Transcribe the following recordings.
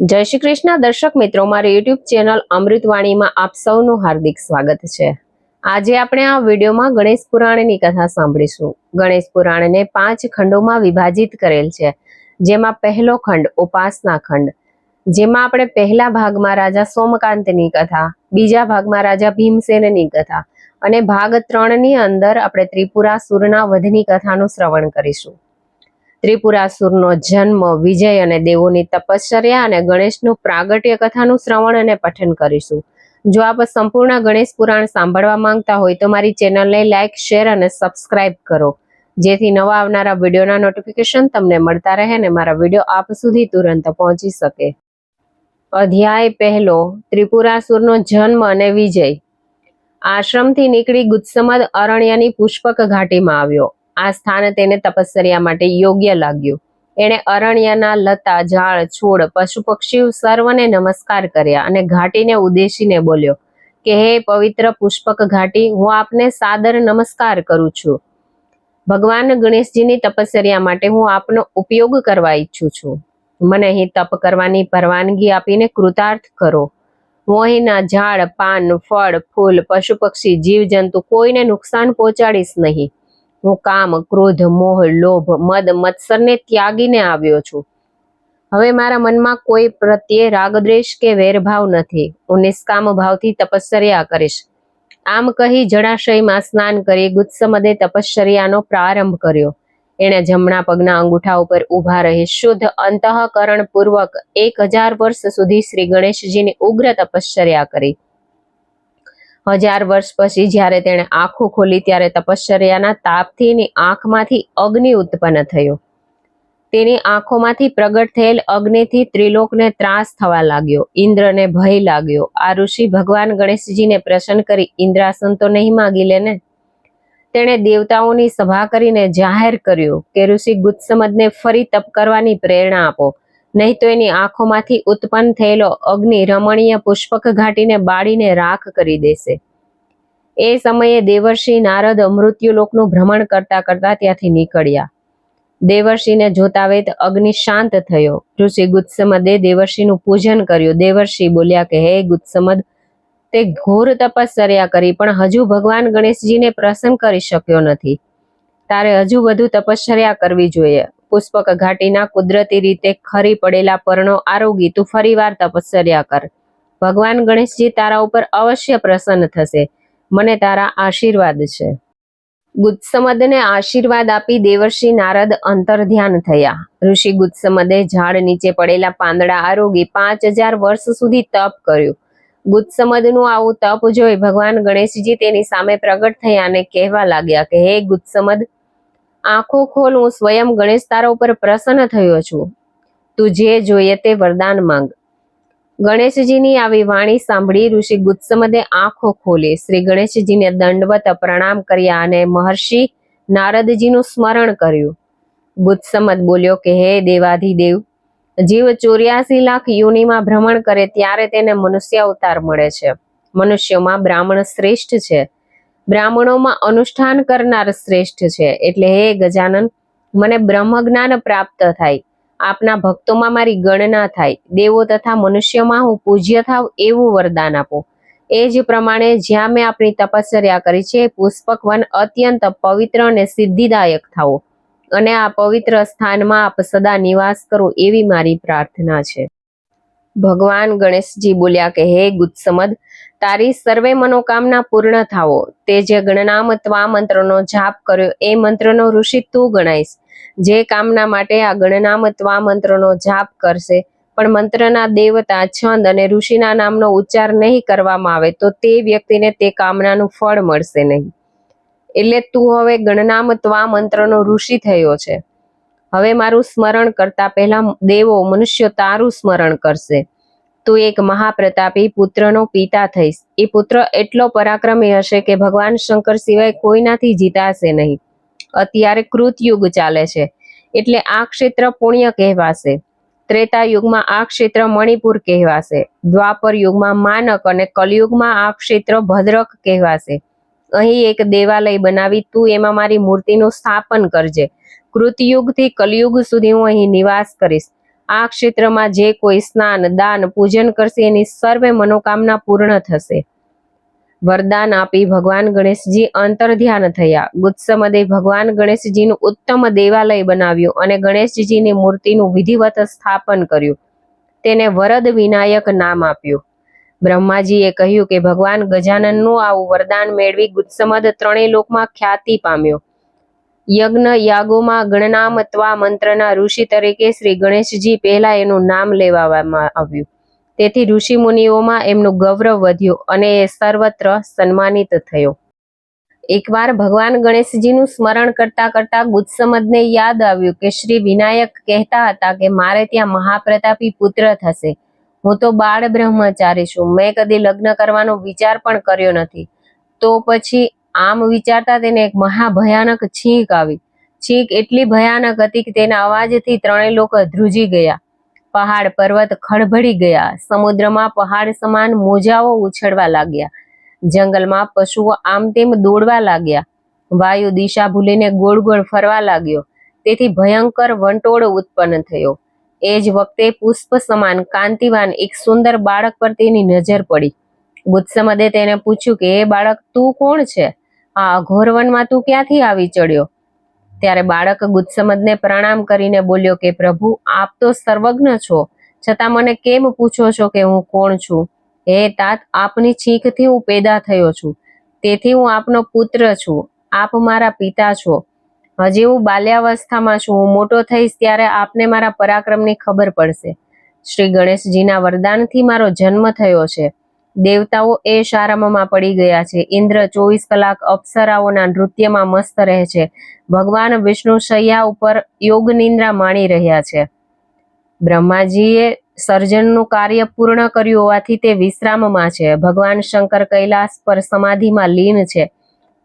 જય શ્રી કૃષ્ણ. દર્શક મિત્રો, મારી યુટ્યુબ ચેનલ અમૃતવાણીમાં આપ સૌનું હાર્દિક સ્વાગત છે. આજે આપણે આ વિડીયોમાં ગણેશ પુરાણની કથા સાંભળીશું. ગણેશ પુરાણને પાંચ ખંડોમાં વિભાજિત કરેલ છે. જેમાં પહેલો ખંડ ઉપાસના ખંડ, જેમાં આપણે પહેલા ભાગમાં રાજા સોમકાંતની કથા, બીજા ભાગમાં રાજા ભીમસેનની કથા અને ભાગ ત્રણની અંદર આપણે ત્રિપુરા સુરના વધની કથાનું શ્રવણ કરીશું. ત્રિપુરાસુરનો જન્મ, વિજય અને દેવોની તપશ્ચર્યા અને ગણેશનું પ્રાગટ્ય કથાનું શ્રવણ અને પઠન કરીશું. જો આપ સંપૂર્ણ ગણેશ પુરાણ સાંભળવા માંગતા હોય તો મારી ચેનલને લાઈક, શેર અને સબસ્ક્રાઇબ કરો. જેથી નવા આવનારા વિડીયોના નોટિફિકેશન તમને મળતા રહે અને મારા વીડિયો આપ સુધી તુરંત પહોંચી શકે. અધ્યાય પહેલો, ત્રિપુરાસુરનો જન્મ અને વિજય. આશ્રમથી નીકળી ગુત્સમદ અરણ્યની પુષ્પક ઘાટીમાં આવ્યો. આ સ્થાન તેને તપશ્ચર્યા માટે યોગ્ય લાગ્યું. એણે અરણ્યના લતા, ઝાડ, છોડ પશુ પક્ષીઓ સર્વને નમસ્કાર કર્યા અને ઘાટીને ઉદ્દેશીને બોલ્યો, કે હે પવિત્ર પુષ્પક ઘાટી, હું આપને સાદર નમસ્કાર કરું છું. ભગવાન ગણેશજીની તપશ્ચર્યા માટે હું આપનો ઉપયોગ કરવા ઈચ્છું છું. મને અહીં તપ કરવાની પરવાનગી આપીને કૃતાર્થ કરો. હું અહીંના ઝાડ, પાન, ફળ, ફૂલ પશુ પક્ષી જીવજંતુ કોઈને નુકસાન પહોંચાડીશ નહીં. હું કામ, ક્રોધ, મોહ, લોભ, મદ, મત્સરને ત્યાગીને આવ્યો છું. હવે મારા મનમાં કોઈ પ્રત્યે રાગદ્વેષ કે વેરભાવ નથી. હું નિષ્કામ ભાવથી તપશ્ચર્યા કરીશ. આમ કહી જળાશયમાં સ્નાન કરી ગુત્સમદે તપશ્ચર્યાનો પ્રારંભ કર્યો. એણે જમણા પગના અંગૂઠા ઉપર ઊભા રહી શુદ્ધ અંતઃકરણ પૂર્વક એક હજાર વર્ષ સુધી શ્રી ગણેશજીની ઉગ્ર તપશ્ચર્યા કરી. હજાર વર્ષ પછી જ્યારે તેણે આંખો ખોલી ત્યારે તપશ્ચર્યાના તાપથી એની આંખમાંથી અગ્નિ ઉત્પન્ન થયો. તેની આંખોમાંથી પ્રગટ થયેલ અગ્નિથી ત્રિલોકને ત્રાસ થવા લાગ્યો, ઇન્દ્રને ભય લાગ્યો. આ ઋષિ ભગવાન ગણેશજીને પ્રસન્ન કરી ઇન્દ્રાસન તો નહીં માગી લે ને તેણે દેવતાઓની સભા કરીને જાહેર કર્યું કે ઋષિ ગુત્સમદને ફરી તપ કરવાની પ્રેરણા આપો. નહીં તો એની આંખોમાંથી ઉત્પન્ન થયેલો અગ્નિ રમણીય પુષ્પક ઘાટીને બાળીને રાખ કરી દેશે. એ સમયે દેવર્ષિ નારદ મૃત્યુલોકનું ભ્રમણ કરતા કરતા ત્યાંથી નીકળ્યા. દેવર્ષિને જોતા વેત અગ્નિ શાંત થયો. ઋષિ ગુત્સમદે દેવર્ષિનું પૂજન કર્યું. દેવર્ષિ બોલ્યા કે, હે ગુત્સમદ તે ઘોર તપશ્ચર્યા કરી, પણ હજુ ભગવાન ગણેશજીને પ્રસન્ન કરી શક્યો નથી. તારે હજુ વધુ તપશ્ચર્યા કરવી જોઈએ. પુષ્પક ઘાટીના કુદરતી રીતે ખરી પડેલા પર્ણો આરોગી તું ફરીવાર તપશ્ચર્યા કર. ભગવાન ગણેશજી તારા ઉપર અવશ્ય પ્રસન્ન થશે. મને તારા આશીર્વાદ છે. ગુત્સમદને આશીર્વાદ આપી દેવર્ષિ નારદ અંતર ધ્યાન થયા. ઋષિ ગુત્સમદે ઝાડ નીચે પડેલા પાંદડા આરોગી પાંચ હજાર વર્ષ સુધી તપ કર્યું. ગુત્સમદનું આવું તપ જોઈ ભગવાન ગણેશજી તેની સામે પ્રગટ થયા અને કહેવા લાગ્યા કે, હે ગુત્સમદ આંખો ખોલ, હું સ્વયં ગણેશ તારા ઉપર પ્રસન્ન થયો છું. તું જે જોઈએ તે વરદાન માંગ. ગણેશજીની આવી વાણી સાંભળી ઋષિ ગુત્સમદે આંખો ખોલી. શ્રી ગણેશજીને દંડવત પ્રણામ કર્યા અને મહર્ષિ નારદજીનું સ્મરણ કર્યું. ગુત્સમદ બોલ્યો કે, હે દેવાધિદેવ, જીવ ચોર્યાસી લાખ યોનિમાં ભ્રમણ કરે ત્યારે તેને મનુષ્ય અવતાર મળે છે. મનુષ્યોમાં બ્રાહ્મણ શ્રેષ્ઠ છે. બ્રાહ્મણોમાં અનુષ્ઠાન કરનાર શ્રેષ્ઠ છે. એટલે હે ગજાનન, મને બ્રહ્મ જ્ઞાન પ્રાપ્ત થાય. આપના ભક્તોમાં મારી ગણના થાય. દેવો તથા મનુષ્યમાં હું પૂજ્ય થાવ એવું વરદાન આપો. એ જ પ્રમાણે જ્યાં મેં આપણી તપશ્ચર્યા કરી છે પુષ્પક વન અત્યંત પવિત્ર અને સિદ્ધિદાયક થાઓ. અને આ પવિત્ર સ્થાનમાં આપ સદા નિવાસ કરો એવી મારી પ્રાર્થના છે. ભગવાન ગણેશજી બોલ્યા કે, હે ગુત્સમદ તારી સર્વે મનોકામના પૂર્ણ થાવો તે જે ગણનામ ત્વા મંત્રનો જાપ કર્યો, એ મંત્રનો ઋષિ તું ગણાઈશ. જે કામના માટે આ ગણનામ ત્વા મંત્રનો જાપ કરશે, પણ મંત્રના દેવતા છંદ અને ઋષિના નામનો ઉચ્ચાર નહીં કરવામાં આવે, તો તે વ્યક્તિને તે કામનાનું ફળ મળશે નહીં. એટલે તું હવે ગણનામ ત્વા મંત્રનો ઋષિ થયો છે. હવે મારું સ્મરણ કરતા પહેલા દેવો મનુષ્ય તારું સ્મરણ કરશે. તું એક મહાપ્રતાપી પુત્રનો પિતા થઈશ. એ પુત્ર એટલો પરાક્રમી હશે કે ભગવાન શંકર સિવાય કોઈનાથી જીતાશે નહીં. અત્યારે કૃતયુગ ચાલે છે. એટલે આ ક્ષેત્ર પુણ્ય કહેવાશે. ત્રેતા યુગમાં આ ક્ષેત્ર મણિપુર કહેવાશે. દ્વાપર યુગમાં માનક અને કલયુગમાં આ ક્ષેત્ર ભદ્રક કહેવાશે. અહીં એક દેવાલય બનાવી તું એમાં મારી મૂર્તિનું સ્થાપન કરજે. કૃતયુગથી કલયુગ સુધી હું અહીં નિવાસ કરીશ. આ ક્ષેત્રમાં જે કોઈ સ્નાન, દાન, પૂજન કરશે એની સર્વે મનોકામના પૂર્ણ થશે. વરદાન આપી ભગવાન ગણેશજી અંતર ધ્યાન થયા. ગુત્સમદે ભગવાન ગણેશજીનું ઉત્તમ દેવાલય બનાવ્યું અને ગણેશજીની મૂર્તિનું વિધિવત સ્થાપન કર્યું. તેને વરદ વિનાયક નામ આપ્યું. બ્રહ્માજીએ કહ્યું કે ભગવાન ગજાનનનું આવું વરદાન મેળવી ગુત્સમદ ત્રણેય લોકમાં ખ્યાતિ પામ્યો. યજ્ઞ યાગોમાં ગણનામત્વા મંત્રના ઋષિ તરીકે શ્રી ગણેશજી પહેલા એનું નામ લેવામાં આવ્યું. તેથી ઋષિ મુનિઓમાં એમનું ગૌરવ વધ્યું અને એ સર્વત્ર સન્માનિત થયો. એકવાર ભગવાન ગણેશજીનું સ્મરણ કરતા કરતા ગુત્સમદને યાદ આવ્યું કે શ્રી વિનાયક કહેતા હતા કે મારે ત્યાં મહાપ્રતાપી પુત્ર થશે. હું તો બાળ બ્રહ્મચારી છું. મેં કદી લગ્ન કરવાનો વિચાર પણ કર્યો નથી. તો પછી આમ વિચારતા તેને એક મહાભયાનક છીંક આવી. છીંક એટલી ભયાનક હતી કે તેના અવાજથી ત્રણેય લોકો ધ્રુજી ગયા. પહાડ, પર્વત ખડભડી ગયા. સમુદ્રમાં પહાડ સમાન મોજાઓ ઉછળવા લાગ્યા. જંગલમાં પશુઓ આમ તેમ દોડવા લાગ્યા. વાયુ દિશા ભૂલીને ગોળ ગોળ ફરવા લાગ્યો. તેથી ભયંકર વંટોળ ઉત્પન્ન થયો. એ જ વખતે પુષ્પ સમાન કાંતિવાન એક સુંદર બાળક પર તેની નજર પડી. ગુત્સમદે તેને પૂછ્યું કે, એ બાળક તું કોણ છે? આ ઘોરવનમાં તું ક્યાંથી આવી ચડ્યો? ત્યારે બાળક ગુત્સમદને પ્રણામ કરીને બોલ્યો કે, પ્રભુ, આપ તો સર્વજ્ઞ છો. છતાં મને કેમ પૂછો છો કે હું કોણ છું? હે તાત, આપની છીંકથી હું પેદા થયો છું. તેથી હું આપનો પુત્ર છું. આપ મારા પિતા છો. હજી હું બાલ્યાવસ્થામાં છું. હું મોટો થઈશ ત્યારે આપને મારા પરાક્રમની ખબર પડશે. શ્રી ગણેશજીના વરદાનથી મારો જન્મ થયો છે. દેવતાઓ એ શારામમાં પડી ગયા છે. ઇન્દ્ર ચોવીસ કલાક અપ્સરાઓના નૃત્યમાં મસ્ત રહે છે. ભગવાન વિષ્ણુ શૈયા ઉપર યોગ નિંદ્રા માણી રહ્યા છે. બ્રહ્માજીએ સર્જનનું કાર્ય પૂર્ણ કર્યું હોવાથી તે વિશ્રામમાં છે. ભગવાન શંકર કૈલાસ પર સમાધિમાં લીન છે.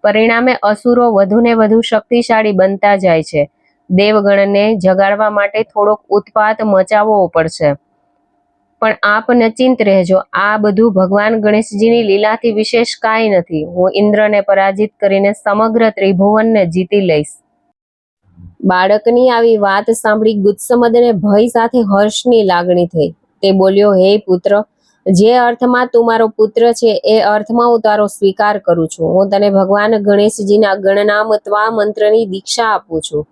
પરિણામે અસુરો વધુને વધુ શક્તિશાળી બનતા જાય છે. દેવગણને જગાડવા માટે થોડોક ઉત્પાત મચાવવો પડશે. પણ આપ નચિંત રહેજો. આ બધું ભગવાન ગણેશજીની લીલાથી વિશેષ કાંઈ નથી. હું ઇન્દ્રને પરાજિત કરીને સમગ્ર ત્રિભુવનને જીતી લઈશ. બાળકની આવી વાત સાંભળી ગુત્સમદને ભય સાથે હર્ષની લાગણી થઈ. તે બોલ્યો, હે પુત્ર, જે અર્થમાં તું મારો પુત્ર છે, એ અર્થમાં હું તારો સ્વીકાર કરું છું. હું તને ભગવાન ગણેશજીના ગણનામત્વા મંત્રની દીક્ષા આપું છું.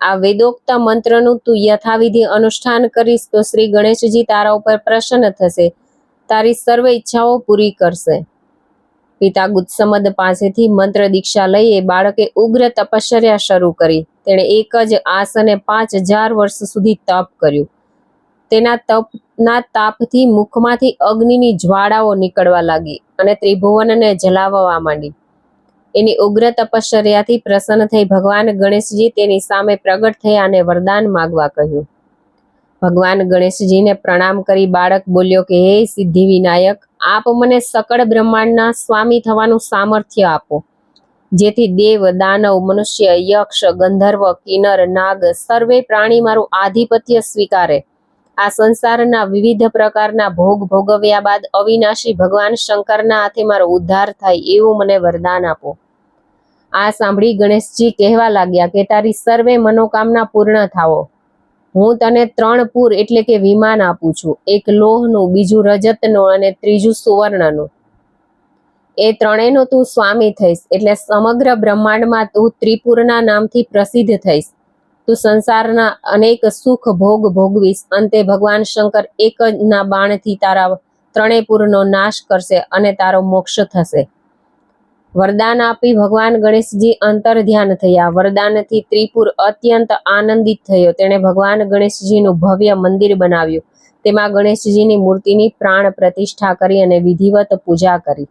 આ વેદોક્ત મંત્રનું તું યથાવિધિ અનુષ્ઠાન કરીશ તો શ્રી ગણેશજી તારા ઉપર પ્રસન્ન થશે. તારી સર્વ ઈચ્છાઓ પૂરી કરશે. પિતા ગુત્સમદ પાસેથી મંત્ર દીક્ષા લઈ એ બાળકે ઉગ્ર તપશ્ચર્યા શરૂ કરી. તેણે એક જ આસને પાંચ હજાર વર્ષ સુધી તપ કર્યું. તેના તપના તાપથી મુખમાંથી અગ્નિની જ્વાળાઓ નીકળવા લાગી અને ત્રિભુવનને જલાવવા માંડી. એની ઉગ્ર તપશ્ચર્યાથી પ્રસન્ન થઈ ભગવાન ગણેશજી તેની સામે પ્રગટ થયા અને વરદાન માગવા કહ્યું. ભગવાન ગણેશજીને પ્રણામ કરી બાળક બોલ્યો કે, હે સિદ્ધિ વિનાયક આપ મને સકળ બ્રહ્માંડના સ્વામી થવાનું સામર્થ્ય આપો, જેથી દેવ, દાનવ, મનુષ્ય, યક્ષ, ગંધર્વ, કિન્નર, નાગ, સર્વે પ્રાણી મારું આધિપત્ય સ્વીકારે. આ સંસારના વિવિધ પ્રકારના ભોગ ભોગવ્યા બાદ અવિનાશી ભગવાન શંકરના હાથે મારો ઉદ્ધાર થાય એવું મને વરદાન આપો. આ સાંભળી ગણેશજી કહેવા લાગ્યા કે, તારી સર્વે મનોકામના પૂર્ણ થાવો હું તને ત્રણ પૂર એટલે કે વિમાન આપું છું. એક લોહનું, બીજું રજતનું અને ત્રીજું સુવર્ણનું. એ ત્રણેયનો તું સ્વામી થઈશ. એટલે સમગ્ર બ્રહ્માંડમાં તું ત્રિપુરના નામથી પ્રસિદ્ધ થઈશ. તું સંસારના અનેક સુખ ભોગ ભોગવીશ. અંતે ભગવાન શંકર એક જ ના બાણથી તારા ત્રણેય પુરનો નાશ કરશે અને તારો મોક્ષ થશે. વરદાન આપી ભગવાન ગણેશજી અંતર ધ્યાન થયા. વરદાનથી ત્રિપુર અત્યંત આનંદિત થયો. તેણે ભગવાન ગણેશજીનું ભવ્ય મંદિર બનાવ્યું. તેમાં ગણેશજીની મૂર્તિની પ્રાણ પ્રતિષ્ઠા કરી અને વિધિવત પૂજા કરી.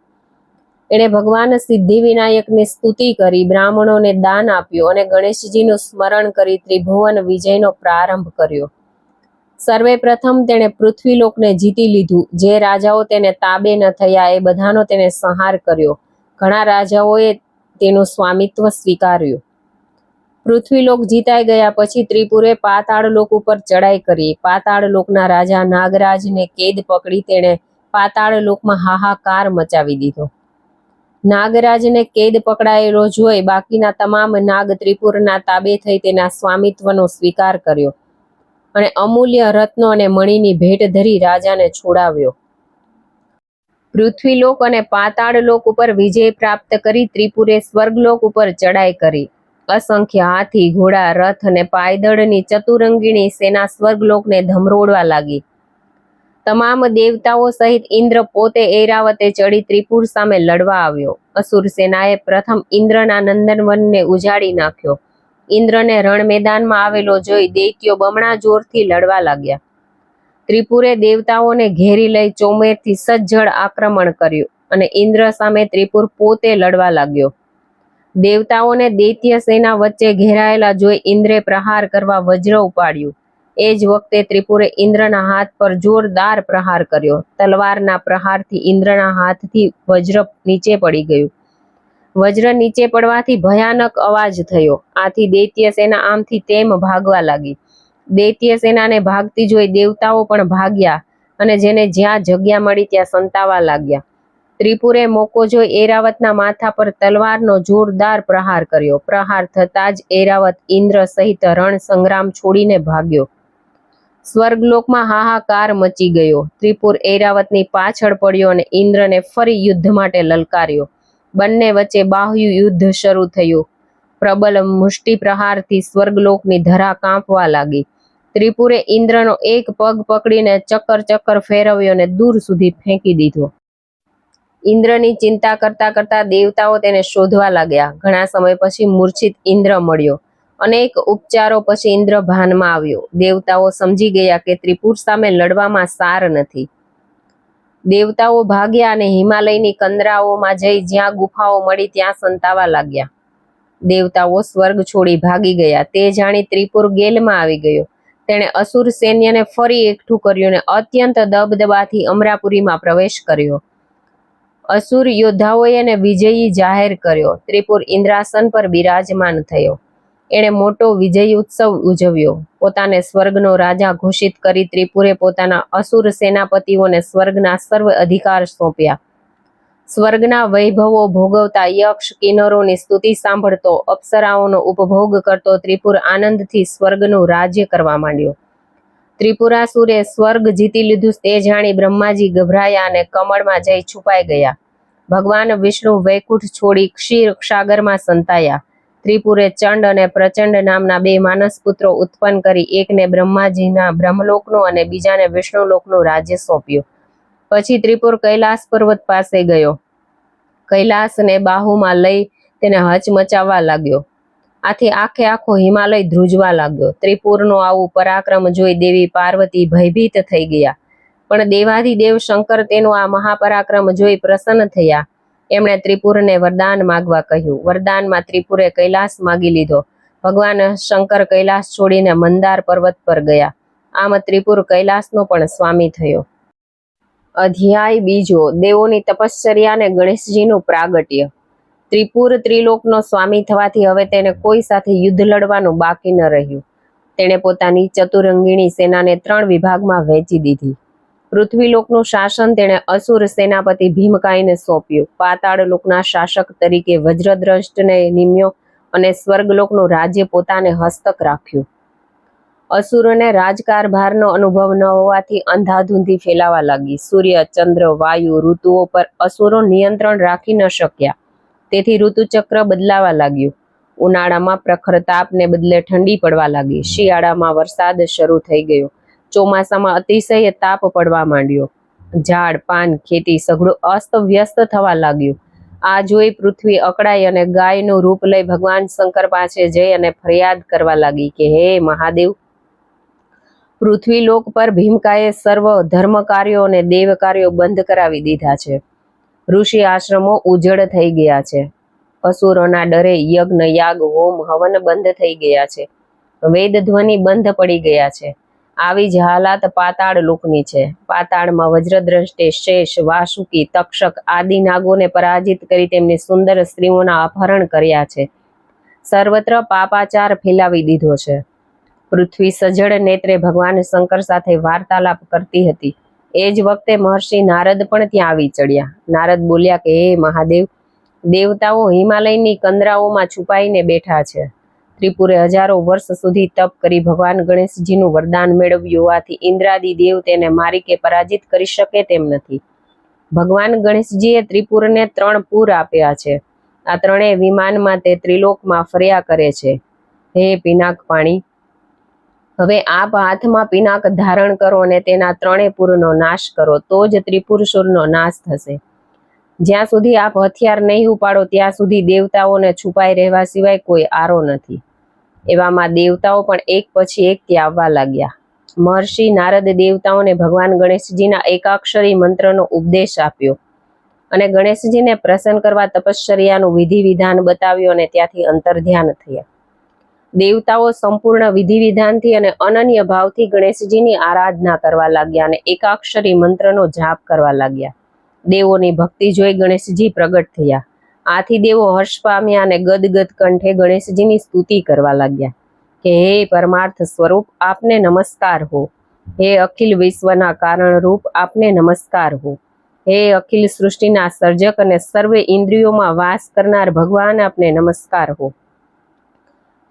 એણે ભગવાન સિદ્ધિ વિનાયકની સ્તુતિ કરી, બ્રાહ્મણોને દાન આપ્યું અને ગણેશજીનું સ્મરણ કરી ત્રિભુવન વિજયનો પ્રારંભ કર્યો. સર્વે પ્રથમ તેણે પૃથ્વીલોકને જીતી લીધું. જે રાજાઓ તેને તાબે ન થયા એ બધાનો તેને સંહાર કર્યો. ઘણા રાજાઓએ તેનું સ્વામિત્વ સ્વીકાર્યું. પૃથ્વીલોક જીતાઈ ગયા પછી ત્રિપુરે પાતાળ લોક ઉપર ચડાઈ કરી. પાતાળ લોકના રાજા નાગરાજને કેદ પકડી તેણે પાતાળ લોકમાં હાહાકાર મચાવી દીધો. નાગરાજને કેદ પકડાયેલો જોઈ બાકીના તમામ નાગ ત્રિપુરના તાબે થઈ તેના સ્વામિત્વનો સ્વીકાર કર્યો અને અમૂલ્ય રત્નો અને મણીની ભેટ ધરી રાજાને છોડાવ્યો. પૃથ્વીલોક અને પાતાળલોક ઉપર વિજય પ્રાપ્ત કરી ત્રિપુરે સ્વર્ગલોક ઉપર ચડાઈ કરી. અસંખ્ય હાથી, ઘોડા, રથ અને પાયદળની ચતુરંગીણી સેના સ્વર્ગલોકને ધમરોડવા લાગી. તમામ દેવતાઓ સહિત ઇન્દ્ર પોતે ઐરાવતે ચડી ત્રિપુર સામે લડવા આવ્યો. અસુર સેનાએ પ્રથમ ઇન્દ્રના નંદનવનને ઉજાડી નાખ્યો. ઇન્દ્રને રણ મેદાનમાં આવેલો જોઈ દૈત્યો બમણા જોરથી લડવા લાગ્યા. ત્રિપુરે દેવતાઓને ઘેરી લઈ ચોમેરથી સજ્જડ આક્રમણ કર્યું અને ઇન્દ્ર સામે ત્રિપુર પોતે લડવા લાગ્યો. દેવતાઓને દૈત્ય સેના વચ્ચે ઘેરાયેલા જોઈ ઇન્દ્રે પ્રહાર કરવા વજ્ર ઉપાડ્યું. એ જ વખતે ત્રિપુરે ઇન્દ્રના હાથ પર જોરદાર પ્રહાર કર્યો. તલવારના પ્રહારથી ઇન્દ્રના હાથથી વજ્ર નીચે પડી ગયું. વજ્ર નીચે પડવાથી ભયાનક અવાજ થયો. આથી દૈત્ય સેના આમથી તેમ ભાગવા લાગી. દૈત્ય સેનાને ભાગતી જોઈ દેવતાઓ પણ ભાગ્યા અને જેને જ્યાં જગ્યા મળી ત્યાં સંતાવા લાગ્યા. ત્રિપુરે મોકો જોઈ એરાવતના માથા પર તલવારનો જોરદાર પ્રહાર કર્યો. પ્રહાર થતાં જ એરાવત ઇન્દ્ર સહિત રણ સંગ્રામ છોડીને ભાગ્યો. સ્વર્ગલોકમાં હાહાકાર મચી ગયો. ત્રિપુર એરાવતની પાછળ પડ્યો અને ઇન્દ્રને ફરી યુદ્ધ માટે લલકાર્યો. બંને વચ્ચે બાહ્ય યુદ્ધ શરૂ થયું. પ્રબલ મુષ્ટિ પ્રહારથી સ્વર્ગલોકની ધરા કાંપવા લાગી. ત્રિપુરે ઇન્દ્રનો એક પગ પકડીને ચક્કર ચક્કર ફેરવ્યો અને દૂર સુધી ફેંકી દીધો. ઇન્દ્રની ચિંતા કરતા કરતા દેવતાઓ તેને શોધવા લાગ્યા. ઘણા સમય પછી મૂર્છિત ઇન્દ્ર મળ્યો. અનેક ઉપચારો પછી ઇન્દ્ર ભાનમાં આવ્યો. દેવતાઓ સમજી ગયા કે ત્રિપુર સામે લડવામાં સાર નથી. દેવતાઓ ભાગ્યા અને હિમાલયની કંદરાઓમાં જઈ જ્યાં ગુફાઓ મળી ત્યાં સંતાવા લાગ્યા. દેવતાઓ સ્વર્ગ છોડી ભાગી ગયા. તે જાણી ત્રિપુર ગેલમાં આવી ગયો. તેણે અસુર સૈન્યને ફરી એકઠું કર્યું અને અત્યંત દબદબાથી અમરાપુરીમાં પ્રવેશ કર્યો. અસુર યોદ્ધાઓએ એને વિજયી જાહેર કર્યો. ત્રિપુર ઇન્દ્રાસન પર બિરાજમાન થયો. એણે મોટો વિજય ઉત્સવ ઉજવ્યો. પોતાને સ્વર્ગનો રાજા ઘોષિત કરી ત્રિપુરે પોતાના અસુર સેનાપતિઓને સ્વર્ગના સર્વ અધિકાર સોંપ્યા. સ્વર્ગના વૈભવો ભોગવતા યક્ષ કિન્નરોની સ્તુતિ સાંભળતો અપ્સરાઓનો ઉપભોગ કરતો ત્રિપુર આનંદથી સ્વર્ગનું રાજ્ય કરવા માંડ્યો. ત્રિપુરાસુરે સ્વર્ગ જીતી લીધું તે જાણી બ્રહ્માજી ગભરાયા અને કમળમાં જઈ છુપાઈ ગયા. ભગવાન વિષ્ણુ વૈકુંઠ છોડી ક્ષીર સાગરમાં સંતાયા. ત્રિપુરે ચંડ અને પ્રચંડ નામના બે માનસ પુત્રો ઉત્પન્ન કરી એકને બ્રહ્માજીના બ્રહ્મલોકનું અને બીજાને વિષ્ણુલોકનું રાજ્ય સોંપ્યું. પછી ત્રિપુર કૈલાસ પર્વત પાસે ગયો. કૈલાસને બાહુમાં લઈ તેને હચમચાવવા લાગ્યો. આથી આખે આખો હિમાલય ધ્રુજવા લાગ્યો. ત્રિપુરનો આવું પરાક્રમ જોઈ દેવી પાર્વતી ભયભીત થઈ ગયા. પણ દેવાધિદેવ શંકર તેનો આ મહાપરાક્રમ જોઈ પ્રસન્ન થયા. એમણે ત્રિપુરને વરદાન માગવા કહ્યું. વરદાનમાં ત્રિપુરે કૈલાસ માગી લીધો. ભગવાન શંકર કૈલાસ છોડીને મંદાર પર્વત પર ગયા. આમ ત્રિપુર કૈલાસનો પણ સ્વામી થયો. અધ્યાય બીજો, દેવોની તપશ્ચર્યા અને ગણેશજીનું પ્રાગટ્ય. ત્રિપુર ત્રિલોકનો સ્વામી થવાથી હવે તેને કોઈ સાથે યુદ્ધ લડવાનું બાકી ન રહ્યું. તેણે પોતાની ચતુરંગીણી સેનાને ત્રણ વિભાગમાં વહેંચી દીધી. પૃથ્વીલોકનું શાસન તેણે અસુર સેનાપતિ ભીમકાઈને સોંપ્યું. પાતાળ લોકના શાસક તરીકે વજ્રદ્રષ્ટને નિમ્યો અને સ્વર્ગલોકનું રાજ્ય પોતાને હસ્તક રાખ્યું. અસુરોને રાજકારભારનો અનુભવ ન હોવાથી અંધાધૂંધી ફેલાવા લાગી. સૂર્ય, ચંદ્ર, વાયુ, ઋતુઓ પર અસુરો નિયંત્રણ રાખી ન શક્યા. તેથી ઋતુચક્ર બદલાવા લાગ્યું. ઉનાળામાં પ્રખર તાપને બદલે ઠંડી પડવા લાગી. શિયાળામાં વરસાદ શરૂ થઈ ગયો. ચોમાસામાં અતિશય તાપ પડવા માંડ્યો. ઝાડ, પાન, ખેતી સઘળું અસ્ત વ્યસ્ત થવા લાગ્યું. આ જોઈ પૃથ્વી અકળાઈ અને ગાયનું રૂપ લઈ ભગવાન શંકર પાસે જઈ અને ફરિયાદ કરવા લાગી કે, હે મહાદેવ પૃથ્વીલોક પર ભીમકાએ સર્વ ધર્મ કાર્યો અને દેવ કાર્યો બંધ કરાવી દીધા છે. ઋષિ આશ્રમો ઉજળ થઈ ગયા છે. અસુરોના ડરે યજ્ઞ, યાગ, હોમ, હવન બંધ થઈ ગયા છે. વેદ ધ્વનિ બંધ પડી ગયા છે. આવી જ હાલાત પાતાળ લોકની છે. પાતાળમાં વજ્રદ્રષ્ટે શેષ, વાસુકી, તક્ષક આદિ નાગોને પરાજિત કરી તેમની સુંદર સ્ત્રીઓના અપહરણ કર્યા છે. સર્વત્ર પાપાચાર ફેલાવી દીધો છે. પૃથ્વી સજળ નેત્રે ભગવાન શંકર સાથે વાર્તાલાપ કરતી હતી. એ જ વખતે મહર્ષિ નારદ પણ ત્યાં આવી ચડ્યા. નારદ બોલ્યા કે, હે મહાદેવ, દેવતાઓ હિમાલયની કંદરાઓમાં છુપાઈને બેઠા છે. ત્રિપુરે હજારો વર્ષ સુધી તપ કરી ભગવાન ગણેશજીનું વરદાન મેળવ્યું હોવાથી ઇન્દ્રાદિ દેવ તેને મારી કે પરાજિત કરી શકે તેમ નથી. ભગવાન ગણેશજીએ ત્રિપુરને ત્રણ પૂર આપ્યા છે. આ ત્રણેય વિમાનમાં તે ત્રિલોકમાં ફર્યા કરે છે. હે પિનાક પાણી હવે આપ હાથમાં પિનાક ધારણ કરો અને તેના ત્રણેય નાશ કરો, તો જ ત્રિપુરસુરનો નાશ થશે. જ્યાં સુધી આપ હથિયાર નહીં ઉપાડો, ત્યાં સુધી દેવતાઓને છુપાઈ રહેવા સિવાય કોઈ આરો નથી. એવામાં દેવતાઓ પણ એક પછી એક ત્યાં આવવા લાગ્યા. મહર્ષિ નારદ દેવતાઓને ભગવાન ગણેશજીના એકાક્ષરી મંત્રનો ઉપદેશ આપ્યો અને ગણેશજીને પ્રસન્ન કરવા તપશ્ચર્યાનું વિધિ વિધાન બતાવ્યું અને ત્યાંથી અંતર્ધ્યાન થયા. દેવતાઓ સંપૂર્ણ વિધિ વિધાનથી અને અનન્ય ભાવથી ગણેશજીની આરાધના કરવા લાગ્યા અને એકાક્ષરી મંત્રનો જાપ કરવા લાગ્યા. દેવોની ભક્તિ જોઈ ગણેશજી પ્રગટ થયા. આથી દેવો હર્ષ પામ્યા અને ગદગદ કંઠે ગણેશજીની સ્તુતિ કરવા લાગ્યા. કે હે પરમાર્થ સ્વરૂપ, આપને નમસ્કાર હો. હે અખિલ વિશ્વના કારણરૂપ, આપને નમસ્કાર હો. હે અખિલ સૃષ્ટિના સર્જક અને સર્વે ઇન્દ્રિયોમાં વાસ કરનાર ભગવાન, આપને નમસ્કાર હો.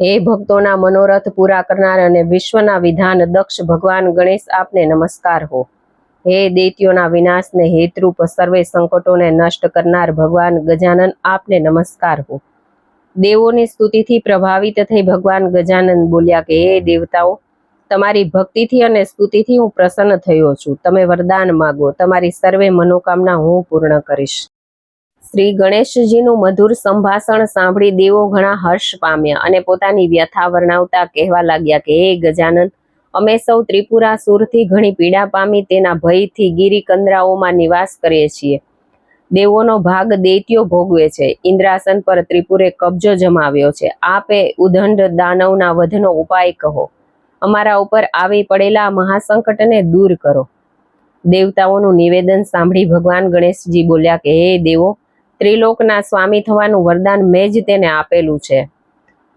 હે ભક્તોના મનોરથ પૂરા કરનાર અને વિશ્વના વિધાન દક્ષ ભગવાન ગણેશ આપને નમસ્કાર હો. હે દૈત્યોના વિનાશને હેતરૂપ સર્વે સંકટોને નષ્ટ કરનાર ભગવાન ગજાનન આપને નમસ્કાર હો. દેવોની સ્તુતિથી પ્રભાવિત થઈ ભગવાન ગજાનન બોલ્યા કે, હે દેવતાઓ, તમારી ભક્તિથી અને સ્તુતિથી હું પ્રસન્ન થયો છું. તમે વરદાન માગો. તમારી સર્વે મનોકામના હું પૂર્ણ કરીશ. શ્રી ગણેશજીનું મધુર સંભાષણ સાંભળી દેવો ઘણા હર્ષ પામ્યા અને પોતાની વ્યથા વર્ણવતા કહેવા લાગ્યા કે, હે ગજાનન, અમે સૌ ત્રિપુરા સુરથી ઘણી પીડા પામી તેના ભયથી ગિરિકંદરાઓમાં નિવાસ કરીએ છીએ. દેવોનો ભાગ દૈત્યો ભોગવે છે. ઇન્દ્રાસન પર ત્રિપુરે કબજો જમાવ્યો છે. આપે ઉદંડ દાનવના વધનો ઉપાય કહો. અમારા ઉપર આવી પડેલા મહાસંકટને દૂર કરો. દેવતાઓનું નિવેદન સાંભળી ભગવાન ગણેશજી બોલ્યા કે, હે દેવો ત્રિલોકના સ્વામી થવાનું વરદાન મેં જ તેને આપેલું છે.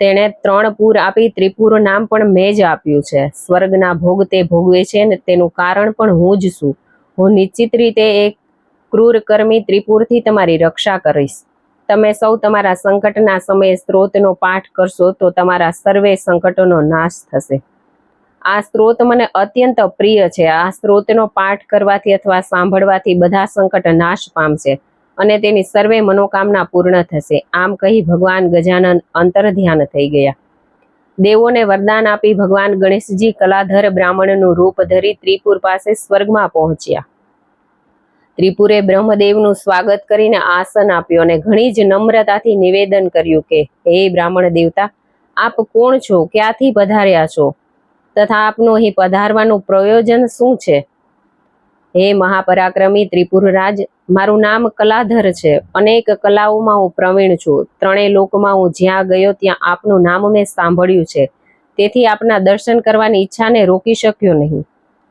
તેણે ત્રણ પૂર આપી, ત્રિપુર નામ પણ મેં જ આપ્યું છે. સ્વર્ગના ભોગ તે ભોગવે છે ને તેનું કારણ પણ હું જ છું. હું નિશ્ચિત રીતે એક ક્રૂર કર્મી ત્રિપુરથી તમારી રક્ષા કરીશ. તમે સૌ તમારા સંકટના સમયે સ્ત્રોતનો પાઠ કરશો તો તમારા સર્વે સંકટોનો નાશ થશે. આ સ્ત્રોત મને અત્યંત પ્રિય છે. આ સ્ત્રોતનો પાઠ કરવાથી અથવા સાંભળવાથી બધા સંકટ નાશ પામશે. અને તેની સર્વે મનોકામના પૂર્ણ થશે. આમ કહી ભગવાન ગજાનન અંતર્ધ્યાન થઈ ગયા. દેવોને વરદાન આપી ભગવાન ગણેશજી કલાધર બ્રાહ્મણનું રૂપ ધરી ત્રિપુર પાસે સ્વર્ગમાં પહોંચ્યા. ત્રિપુરે બ્રહ્મદેવનું સ્વાગત કરીને આસન આપ્યું અને ઘણી જ નમ્રતાથી નિવેદન કર્યું કે, હે બ્રાહ્મણ દેવતા, આપ કોણ છો? ક્યાંથી પધાર્યા છો? તથા આપનું અહીં પધારવાનું પ્રયોજન શું છે? હે મહાપરાક્રમી ત્રિપુરરાજ, મારું નામ કલાધર છે. અનેક કલાઓમાં હું પ્રવીણ છું. ત્રણેય લોકમાં હું જ્યાં ગયો ત્યાં આપનું નામ મેં સાંભળ્યું છે. તેથી આપના દર્શન કરવાની ઈચ્છાને રોકી શક્યો નહીં.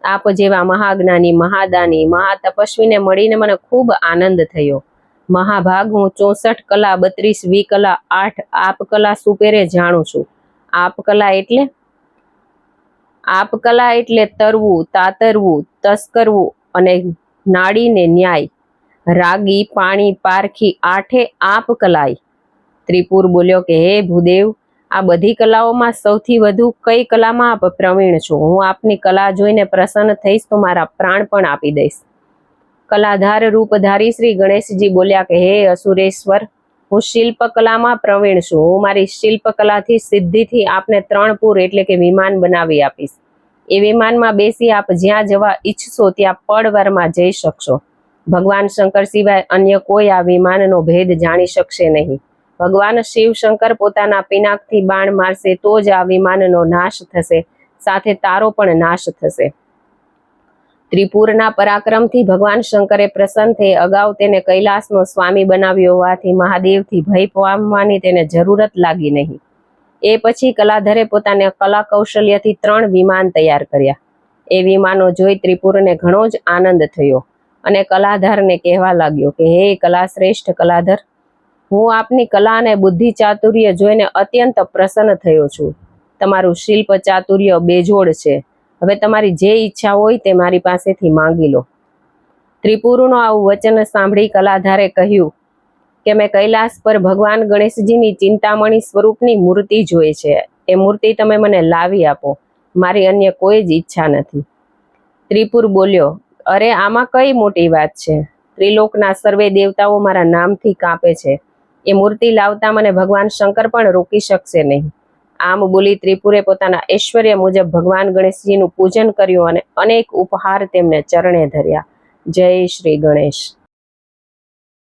આપ જેવા મહાજ્ઞાની, મહાદાની, મહાતપસ્વીને મળીને મને ખૂબ આનંદ થયો. મહાભાગ, હું ચોસઠ કલા, બત્રીસ વી કલા, આઠ આપ કલા સુપેરે જાણું છું. આપ કલા એટલે? આપ કલા એટલે તરવું, તાતરવું, તસ્કરવું અને નાડીને ન્યાય. રાગી પાણી પારખી આઠે આપ કલાઈ ત્રિપુર બોલ્યો કે, હે ભૂદેવ, આ બધી કલાઓમાં સૌથી વધુ કઈ કલામાં આપ પ્રવીણ છો? હું આપની કલા જોઈને પ્રસન્ન થઈશ તો મારા પ્રાણ પણ આપી દઈશ. કલાધાર રૂપધારી શ્રી ગણેશજી બોલ્યા કે, હે અસુરેશ્વર, હું શિલ્પ કલામાં પ્રવીણ છું. હું મારી શિલ્પ કલાથી સિદ્ધિથી આપને ત્રણ પૂર એટલે કે વિમાન બનાવી આપીશ. એ વિમાનમાં બેસી આપ જ્યાં જવા ઈચ્છશો ત્યાં પળવરમાં જઈ શકશો. ભગવાન શંકર સિવાય અન્ય કોઈ આ વિમાનનો ભેદ જાણી શકશે નહીં. ભગવાન શિવ શંકર પોતાના પિનાકથી બાણ મારશે તો જ આ વિમાનનો નાશ થશે, સાથે તારો પણ નાશ થશે. ત્રિપુરના પરાક્રમથી ભગવાન શંકરે પ્રસન્ન થઈ અગાઉ તેને કૈલાસનો સ્વામી બનાવ્યો હોવાથી મહાદેવથી ભય પામવાની તેને જરૂરત લાગી નહીં. એ પછી કલાધરે પોતાના કલા કૌશલ્યથી ત્રણ વિમાન તૈયાર કર્યા. એ વિમાનો જોઈ ત્રિપુરને ઘણો જ આનંદ થયો અને કલાધરને કહેવા લાગ્યો કે, હે કલા શ્રેષ્ઠ કલાધર, હું આપની કલા અને બુદ્ધિ ચાતુર્ય જોઈને અત્યંત પ્રસન્ન થયો છું. તમારું શિલ્પ ચાતુર્ય બેજોડ છે. હવે તમારી જે ઈચ્છા હોય તે મારી પાસેથી માંગી લો. ત્રિપુરનું આવું વચન સાંભળી કલાધારે કહ્યું કે મેં કૈલાસ પર ભગવાન ગણેશજીની ચિંતામણી સ્વરૂપની મૂર્તિ જોઈ છે. એ મૂર્તિ તમે મને લાવી આપો. મારી અન્ય કોઈ જ ઈચ્છા નથી. ત્રિપુર બોલ્યો, અરે, આમાં કઈ મોટી વાત છે? ત્રિલોકના સર્વે દેવતાઓ મારા નામથી કાપે છે. એ મૂર્તિ લાવતા મને ભગવાન શંકર પણ રોકી શકશે નહીં. આમ બોલી ત્રિપુરે પોતાના ઐશ્વર્ય મુજબ ભગવાન ગણેશજીનું પૂજન કર્યું અને અનેક ઉપહાર તેમને ચરણે ધર્યા. જય શ્રી ગણેશ.